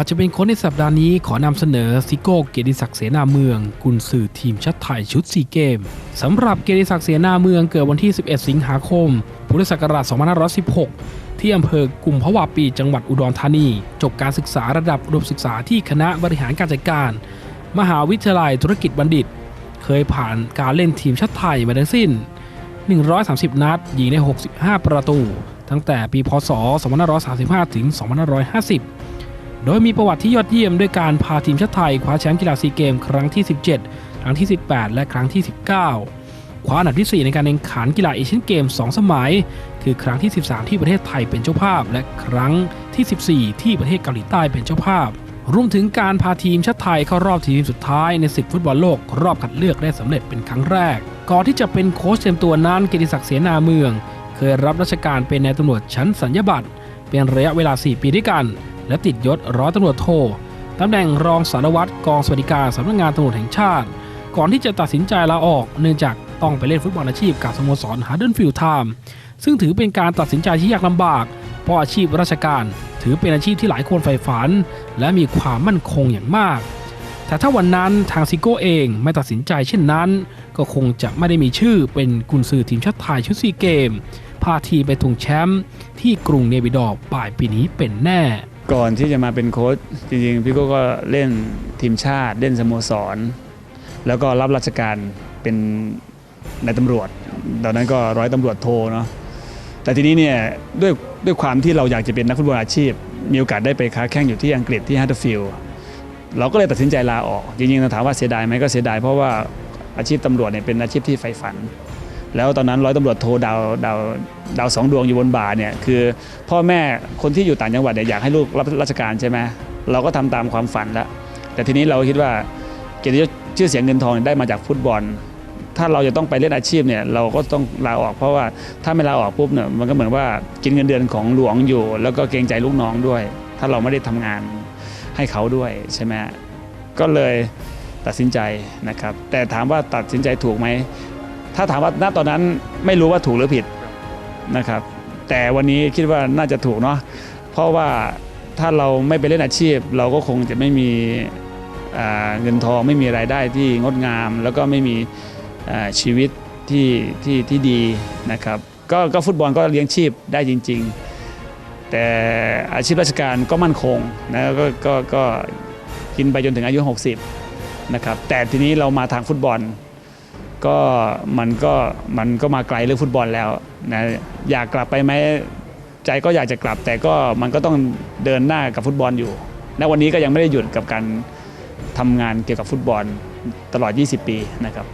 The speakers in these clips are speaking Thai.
ว่าจะเป็นค้ชในสัปดาห์นี้ขอนำเสนอซิโก้เกียรติศักดิ์เสนาเมือง กุนซือทีมชาติไทยชุดซีเกมสำหรับเกียรติศักดิ์เสนาเมืองเกิดวันที่ 11 สิงหาคม พุทธศักราช 2516 ที่อำเภอกุมภาวะปีจังหวัดอุดรธานี จบการศึกษาระดับอุดมศึกษาที่คณะบริหารการจัดการ มหาวิทยาลัยธุรกิจบัณฑิต เคยผ่านการเล่นทีมชาติไทยมาทั้งสิ้น 130 นัดยิงได้ 65 ประตู ตั้งแต่ปีพศ 2535 ถึง 2550 โดยมีประวัติที่ยอดเยี่ยมด้วยการพาทีมชาติไทยคว้าแชมป์กีฬาซีเกม ครั้งที่ 17 ครั้งที่ 18 และครั้งที่ 19 คว้าอันดับที่ 4 ในการแข่งขันกีฬาเอเชียนเกม 2 สมัย คือครั้งที่ 13 ที่ประเทศไทยเป็นเจ้าภาพ และครั้งที่ 14 ที่ประเทศเกาหลีใต้เป็นเจ้าภาพ รวมถึงการพาทีมชาติไทยเข้ารอบทีมสุดท้ายในศึกฟุตบอลโลกรอบคัดเลือกได้สำเร็จเป็นครั้งแรก ก่อนที่จะเป็นโค้ชเต็มตัวนั้นเกียรติศักดิ์เสนาเมือง เคยรับราชการเป็นนายตำรวจชั้นสัญญาบัตรเป็นระยะเวลา 4 ปีด้วยกัน และติดยศร้อยตำรวจโทตำแหน่งรองสารวัตรกองสวัสดิการสำนักงานตำรวจแห่งชาติ ก่อนที่จะตัดสินใจลาออก เนื่องจากต้องไปเล่นฟุตบอลอาชีพกับสโมสรฮาร์เดนฟิลด์ไทม์ซึ่งถือเป็นการตัดสินใจที่ยากลำบาก เพราะอาชีพราชการ ถือเป็นอาชีพที่หลายคนใฝ่ฝัน และมีความมั่นคงอย่างมาก แต่ถ้าวันนั้นทางซิโก้เองไม่ตัดสินใจเช่นนั้น ก็คงจะไม่ได้มีชื่อเป็นกุนซือทีมชาติไทยชุดซีเกมพาทีไปทวงแชมป์ที่กรุงเนบิดอปลายปีนี้เป็นแน่ ก่อนที่จะมาเป็นโค้ชจริงๆพี่โก้ก็เล่นทีมชาติ เล่นสโมสร แล้วก็รับราชการเป็นนายตำรวจ ตอนนั้นก็ร้อยตำรวจโทเนาะแต่ทีนี้เนี่ยด้วยด้วยความที่เราอยากจะเป็นนักฟุตบอลอาชีพ มีโอกาสได้ไปค้าแข่งอยู่ที่อังกฤษที่ฮัตเตอร์ฟิลด์เราก็เลยตัดสินใจลาออก จริงๆถามว่าเสียดายไหมก็เสียดายเพราะว่าอาชีพตำรวจเนี่ยเป็นอาชีพที่ใฝ่ฝัน แล้วตอนนั้นร้อยตำรวจโทดาวดาว ดาวสองดวงอยู่บนบ่าเนี่ยคือพ่อแม่คนที่อยู่ต่างจังหวัดเนี่ยอยากให้ลูกรับราชการใช่ไหมเราก็ทำตามความฝันแล้วแต่ทีนี้เราคิดว่าเกียรติยศชื่อเสียงเงินทองได้มาจากฟุตบอล ถ้าเราจะต้องไปเล่นอาชีพเนี่ยเราก็ต้องลาออกเพราะว่าถ้าไม่ลาออกปุ๊บเนี่ยมันก็เหมือนว่ากินเงินเดือนของหลวงอยู่ แล้วก็เกรงใจลูกน้องด้วย ถ้าเราไม่ได้ทำงานให้เขาด้วยใช่ไหมก็เลยตัดสินใจนะครับ แต่ถามว่าตัดสินใจถูกไหมถ้าถามว่าณตอนนั้นไม่รู้ว่าถูกหรือผิด นะครับ แต่วันนี้คิดว่าน่าจะถูกเนาะเพราะว่าถ้าเราไม่ไปเล่นอาชีพ เราก็คงจะไม่มีเงินทองไม่มีรายได้ที่งดงาม แล้วก็ไม่มีชีวิตที่ที่ที่ดีนะครับก็ก็ฟุตบอลก็เลี้ยงชีพได้จริง ๆ แต่อาชีพราชการก็มั่นคงนะก็ก็ก็กินไปจนถึงอายุ 60นะครับแต่ทีนี้เรามาทางฟุตบอล ก็มันก็มันก็มาไกลเรื่องฟุตบอลแล้วนะอยากกลับไปไหมใจก็อยากจะกลับ แต่ก็มันก็ต้องเดินหน้ากับฟุตบอลอยู่ณวันนี้ก็ยังไม่ได้หยุดกับการทำงานเกี่ยวกับฟุตบอลตลอด 20 ปีนะครับ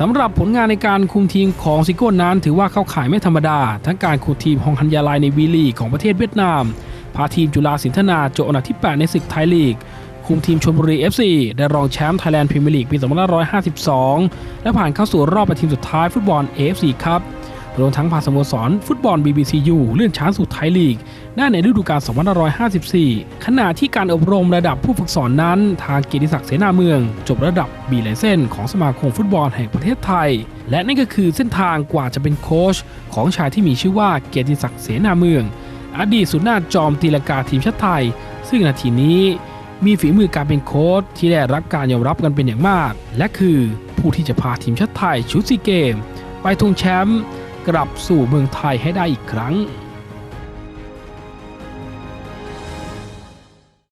สำหรับผลงานในการคุมทีมของซิโก้นั้น ถือว่าเข้าข่ายไม่ธรรมดา ทั้งการคุมทีมฮองฮันยาไลในวีลีของประเทศเวียดนาม พาทีมจุฬาสินธนาโจอันดับที่ 8 ในศึกไทยลีก คุมทีมชลบุรี FC ได้รองแชมป์ไทยแลนด์พรีเมียร์ลีกปี 2552 และผ่านเข้าสู่รอบไปทีมสุดท้ายฟุตบอล AFC ครับรวมทั้งพาสโมสร ฟุตบอล BBCU เลื่อนชั้นสู่ไทยลีก ได้ในฤดูกาล 2554 ขณะที่การอบรมระดับผู้ฝึกสอนนั้น ทางเกียรติศักดิ์เสนาเมือง จบระดับ B ไลเซนของสมาคมฟุตบอลแห่งประเทศไทย และนั่นก็คือเส้นทางกว่าจะเป็นโค้ชของชายที่มีชื่อว่าเกียรติศักดิ์เสนาเมือง อดีตสุดหน้าจอมตีลากาทีมชาติไทย ซึ่งนาทีนี้ มีฝีมือการเป็นโค้ชที่ได้รับการยอมรับกันเป็นอย่างมาก และคือผู้ที่จะพาทีมชาติไทยชุดซีเกม ไปทวงแชมป์กลับสู่เมืองไทยให้ได้อีกครั้ง